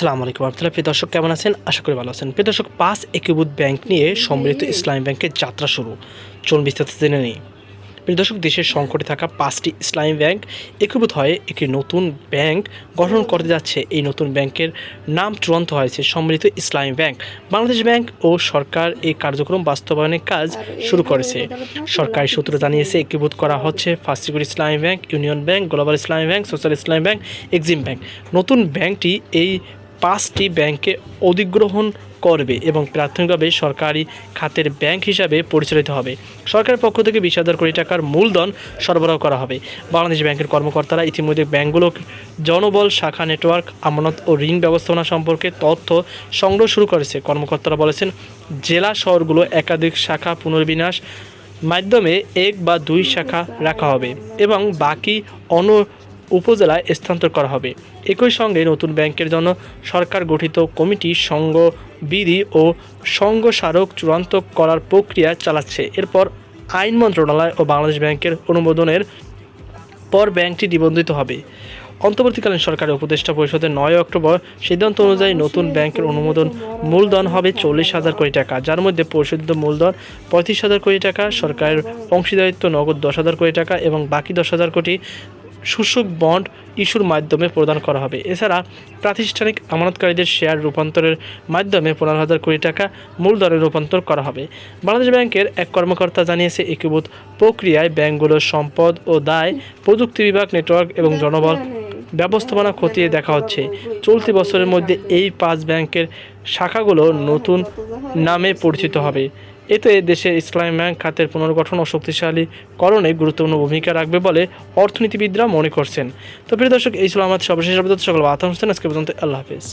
আসসালামু আলাইকুম আবদুল্লাহ প্রিয় দর্শক কেমন আছেন? আশা করি ভালো আছেন। প্রিয় দর্শক পাঁচ একীভূত ব্যাংক নিয়ে সম্মিলিত ইসলামী ব্যাংকের যাত্রা শুরু। চলুন বিস্তারিত জেনে নিই। প্রিয় দর্শক দেশের সংকটে থাকা পাঁচটি ইসলামী ব্যাংক একীভূত হয়ে একটি নতুন ব্যাংক গঠন করতে যাচ্ছে। এই নতুন ব্যাংকের নাম চূড়ান্ত হয়েছে সম্মিলিত ইসলামী ব্যাংক। বাংলাদেশ ব্যাংক ও সরকার এই কার্যক্রম বাস্তবায়নের কাজ শুরু করেছে। সরকারি সূত্র জানিয়েছে একীভূত করা হচ্ছে first security Islami bank union bank global Islami bank social Islami bank Exim bank. নতুন ব্যাংকটি এই পাঁচটি ব্যাংকে অধিগ্রহণ করবে এবং প্রাথমিকভাবে সরকারি খাতের ব্যাংক হিসাবে পরিচালিত হবে। সরকারের পক্ষ থেকে বিশ হাজার কোটি টাকার মূলধন সরবরাহ করা হবে। বাংলাদেশ ব্যাংকের কর্মকর্তারা ইতিমধ্যে ব্যাংকগুলোর জনবল, শাখা নেটওয়ার্ক, আমানত ও ঋণ ব্যবস্থাপনা সম্পর্কে তথ্য সংগ্রহ শুরু করেছে। কর্মকর্তারা বলেছেন, জেলা শহরগুলো একাধিক শাখা পুনর্বিন্যাস মাধ্যমে এক বা দুই শাখা রাখা হবে এবং বাকি অন উপজেলায় স্থানান্তর করা হবে। একই সঙ্গে নতুন ব্যাংকের জন্য সরকার গঠিত কমিটি সংঘ বিধি ও সংঘ স্মারক চূড়ান্ত করার প্রক্রিয়া চালাচ্ছে। এরপর আইন মন্ত্রণালয় ও বাংলাদেশ ব্যাংকের অনুমোদনের পর ব্যাংকটি নিবন্ধিত হবে। অন্তর্বর্তীকালীন সরকারের উপদেষ্টা পরিষদের নয় অক্টোবর সিদ্ধান্ত অনুযায়ী নতুন ব্যাংকের অনুমোদন মূলধন হবে চল্লিশ হাজার কোটি টাকা, যার মধ্যে পরিশোধিত মূলধন পঁয়ত্রিশ হাজার কোটি টাকা, সরকারের অংশীদারিত্ব নগদ দশ হাজার কোটি টাকা এবং বাকি দশ হাজার কোটি শোষক বন্ড ইস্যুর মাধ্যমে প্রদান করা হবে। এছাড়া প্রাতিষ্ঠানিক আমানতকারীদের শেয়ার রূপান্তরের মাধ্যমে পনেরো হাজার কোটি টাকা মূলধনে রূপান্তর করা হবে। বাংলাদেশ ব্যাংকের এক কর্মকর্তা জানিয়েছে, একীভূত প্রক্রিয়ায় ব্যাংকগুলোর সম্পদ ও দায় প্রযুক্তি বিভাগ, নেটওয়ার্ক এবং জনবল ব্যবস্থাপনা খতিয়ে দেখা হচ্ছে। চলতি বছরের মধ্যে এই পাঁচ ব্যাংকের শাখাগুলো নতুন নামে পরিচিত হবে। এতে দেশের ইসলামী ব্যাংক খাতের পুনর্গঠন ও শক্তিশালীকরণে গুরুত্বপূর্ণ ভূমিকা রাখবে বলে অর্থনীতিবিদরা মনে করছেন। তো প্রিয় দর্শক, এই ছিল আমাদের সর্বশেষ সকল আতঙ্ক আজকে পর্যন্ত আল্লাহ হাফিজ।